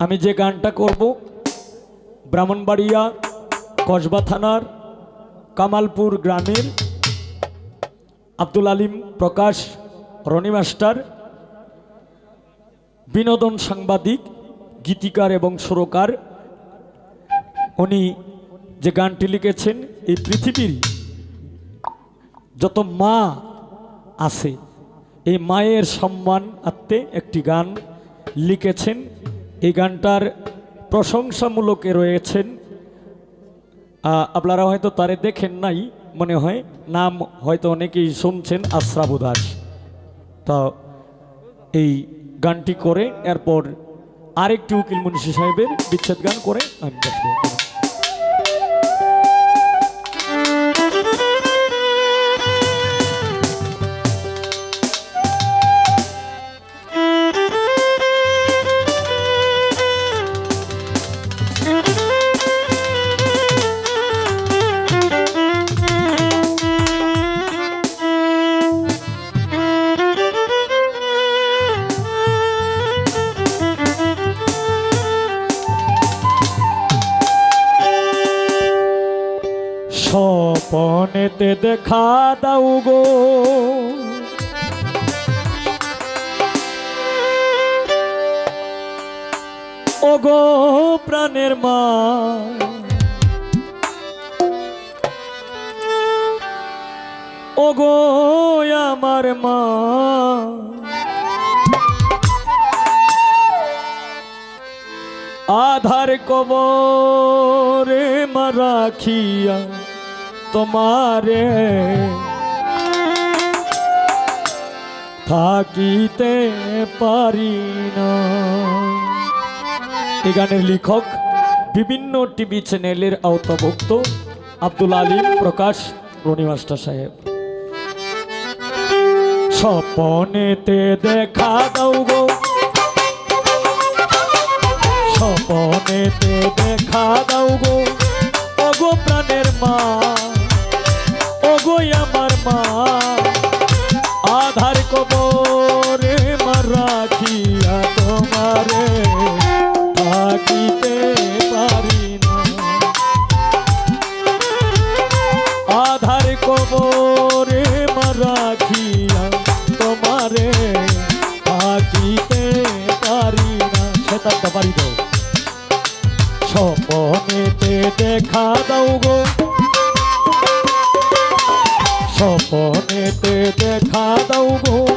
আমি যে গানটা করব, ব্রাহ্মণবাড়িয়া, কসবা থানার, কামালপুর গ্রামের, আব্দুল আলিম প্রকাশ, রনি মাস্টার, বিনোদন সাংবাদিক, গীতিকার এবং সুরকার। উনি যে গানটি লিখেছেন, এই পৃথিবীর যত মা আছে, এই মায়ের সম্মান আত্মে একটি গান লিখেছেন। এই গানটার প্রশংসামূলকে রয়েছেন। আপনারা হয়তো তারে দেখেন নাই, মনে হয়। নাম হয়তো অনেকেই শুনছেন আশ্রাবু দাস। তা এই গানটি করে, এরপর আরেকটি উকিল মুন্সি সাহেবের বিচ্ছেদ গান করে আমি বসবো। স্বপনেতে দেখা দাও গো। ও গো প্রাণের মা ও গো আমার মা, আধার কবরে মারাখিয়া তোমারে থাকিতে পারি না। এই গানের লেখক বিভিন্ন টিভি চ্যানেলের আওতাভুক্ত আব্দুল আলিম প্রকাশ রনি মাস্টার সাহেব। স্বপনেতে দেখা দাও গো। স্বপনেতে দেখা দাও। কবরে মারাখিয়া তোমারে থাকিতে পারি না। সেটা পারি দাও। স্বপনেতে দেখা দাও গো। স্বপনেতে দেখা দাও গো।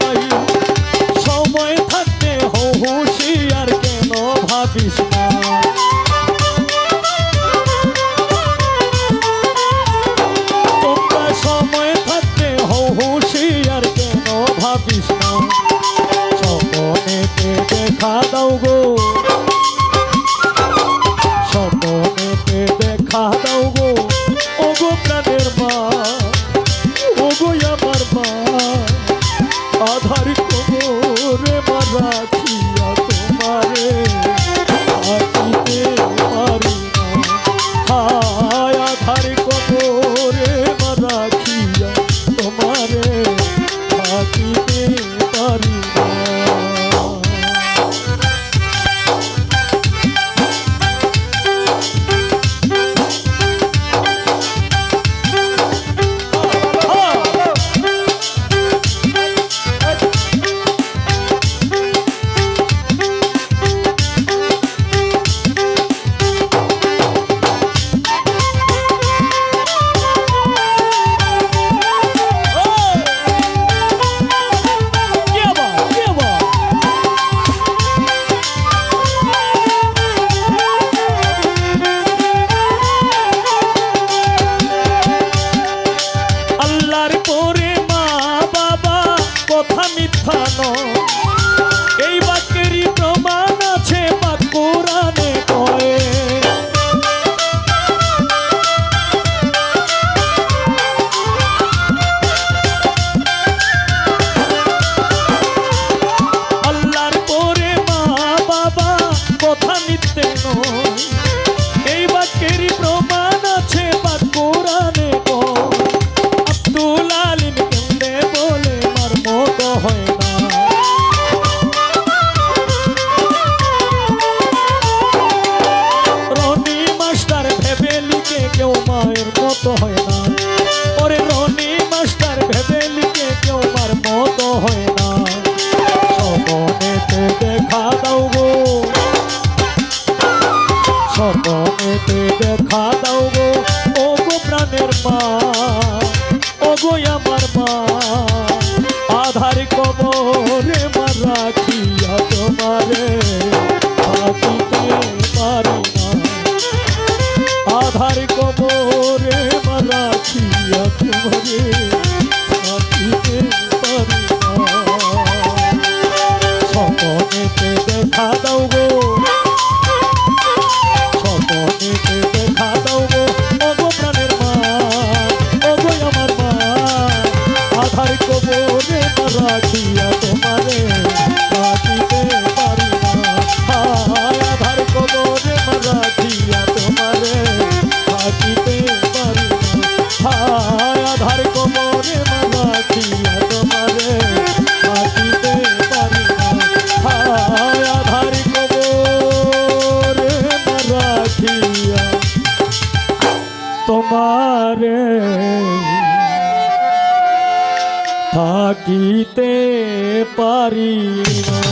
পাইল দাও গো স্বপ্নেতে দেখা দাও গো ও গো প্রাণের মা ও গো আমার মা, আধার কবরে মা তোমারে আধার কবরে মা তোমারে পারি স্বপনেতে দেখা দাও গো। স্বপনেতে দেখা তোমারে থাকিতে পারি। না